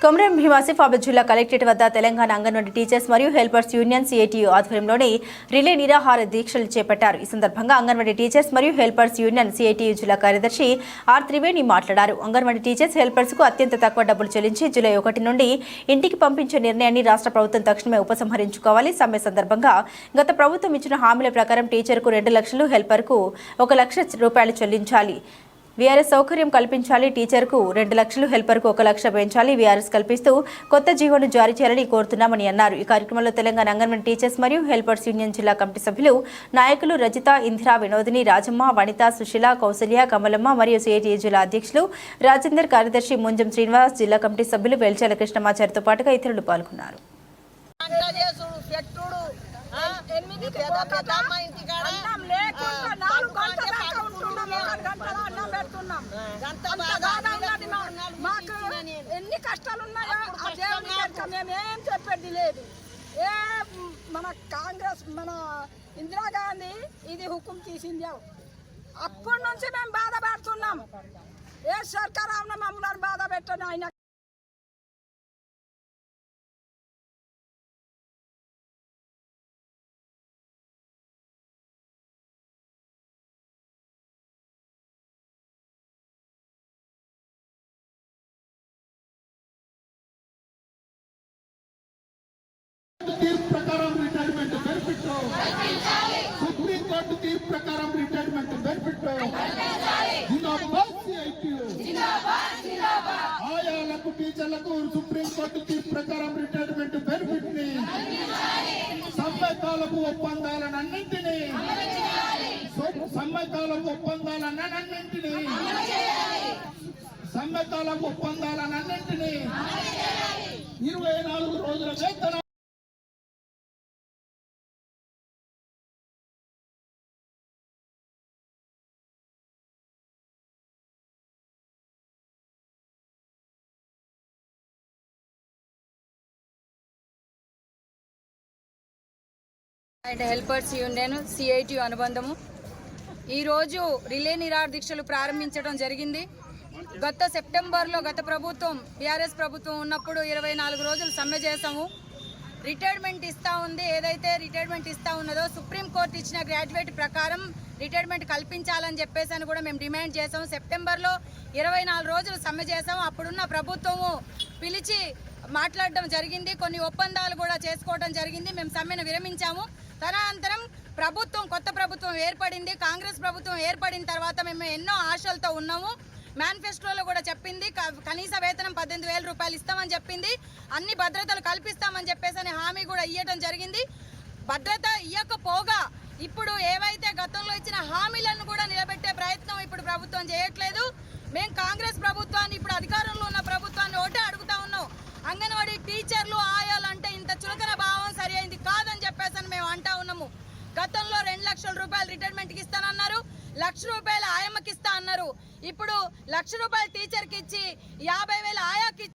కొమరం భీం జిల్లా కలెక్టరేట్ వద్ద తెలంగాణ అంగన్వాడీ టీచర్స్ మరియు హెల్పర్స్ యూనియన్ సిఐటియు ఆధ్వర్యంలోని రిలే నిరాహార దీక్షలు చేపట్టారు. ఈ సందర్భంగా అంగన్వాడీ టీచర్స్ మరియు హెల్పర్స్ యూనియన్ సిఐటియు జిల్లా కార్యదర్శి ఆర్ త్రివేణి మాట్లాడారు. అంగన్వాడీ టీచర్స్ హెల్పర్స్కు అత్యంత తక్కువ డబ్బులు చెల్లించి జూలై ఒకటి నుండి ఇంటికి పంపించే నిర్ణయాన్ని రాష్ట్ర ప్రభుత్వం తక్షణమే ఉపసంహరించుకోవాలి. సమ్మె సందర్భంగా గత ప్రభుత్వం ఇచ్చిన హామీల ప్రకారం టీచర్కు రెండు లక్షలు హెల్పర్కు ఒక లక్ష రూపాయలు చెల్లించాలి. వీఆర్ఎస్ సౌకర్యం కల్పించాలి టీచర్కు రెండు లక్షలు హెల్పర్కు ఒక లక్ష పెంచాలి వీఆర్ఎస్ కల్పిస్తూ కొత్త జీవోను జారీ చేయాలని కోరుతున్నామని అన్నారు. ఈ కార్యక్రమంలో తెలంగాణ అంగన్వాడీ టీచర్స్ మరియు హెల్పర్స్ యూనియన్ జిల్లా కమిటీ సభ్యులు నాయకులు రజిత ఇందిరా వినోదిని రాజమ్మ వనిత సుశీల కౌసల్య కమలమ్మ మరియు సిఐటి జిల్లా అధ్యక్షులు రాజేందర్ కార్యదర్శి ముంజం శ్రీనివాస్ జిల్లా కమిటీ సభ్యులు వెల్చాల కృష్ణమాచారితో పాటుగా ఇతరులు పాల్గొన్నారు. వంట మాకు. ఎన్ని కష్టాలు ఉన్నాయో ఆ దేవుని. కనుక మేము చెప్పేది లేదు ఏ మన కాంగ్రెస్ మన ఇందిరాగాంధీ ఇది హుకుం తీసింది అప్పటి నుంచి మేము బాధపడుతున్నాం ఏ సర్కార్ మమ్మల్ని బాధ పెట్టని ఆయన టీచర్లకు సుప్రీం కోర్టు తీర్పు ప్రకారం రిటైర్మెంట్ బెనిఫిట్ని సమ్మెకాలపు ఒప్పందాలన్నింటినీ సమ్మెకాలపు ఒప్పందాలన్నింటినీ సమ్మెకాలపు ఒప్పందాలన్నింటినీ ఇరవై నాలుగు రోజుల వేతనం అండ్ హెల్పర్స్ యూనియన్ సిఐటి అనుబంధము. ఈరోజు రిలే నిరాహార దీక్షలు ప్రారంభించడం జరిగింది. గత సెప్టెంబర్లో గత ప్రభుత్వం బీఆర్ఎస్ ప్రభుత్వం ఉన్నప్పుడు ఇరవై నాలుగు రోజులు సమ్మె చేశాము. రిటైర్మెంట్ ఇస్తా ఉంది. ఏదైతే రిటైర్మెంట్ ఇస్తా ఉన్నదో సుప్రీంకోర్టు ఇచ్చిన గ్రాడ్యుయేట్ ప్రకారం రిటైర్మెంట్ కల్పించాలని చెప్పేసి అని కూడా మేము డిమాండ్ చేసాము సెప్టెంబర్లో ఇరవై నాలుగు రోజులు సమ్మె చేసాము అప్పుడున్న ప్రభుత్వము పిలిచి మాట్లాడడం జరిగింది. కొన్ని ఒప్పందాలు కూడా చేసుకోవడం జరిగింది. మేము సమ్మెను విరమించాము. తదనంతరం ప్రభుత్వం కొత్త ప్రభుత్వం ఏర్పడింది. కాంగ్రెస్ ప్రభుత్వం ఏర్పడిన తర్వాత మేము ఎన్నో ఆశలతో ఉన్నాము. మేనిఫెస్టోలో కూడా చెప్పింది క- కనీస వేతనం పద్దెనిమిది వేల రూపాయలు ఇస్తామని చెప్పింది. అన్ని భద్రతలు కల్పిస్తామని చెప్పేసి అని హామీ కూడా ఇవ్వడం జరిగింది. భద్రత ఇవ్వకపోగా ఇప్పుడు ఏవైతే గతంలో ఇచ్చిన హామీలను కూడా నిలబెట్టే ప్రయత్నం ఇప్పుడు ప్రభుత్వం చేయట్లేదు. మేము కాంగ్రెస్ ప్రభుత్వాన్ని ఇప్పుడు అధికారంలో గతంలో రెండు లక్షల రూపాయలు రిటైర్మెంట్కి ఇస్తానన్నారు. లక్ష రూపాయలు ఆయమ్మకి ఇస్తా అన్నారు. ఇప్పుడు లక్ష రూపాయలు టీచర్కి ఇచ్చి యాభై వేలు ఆయాకి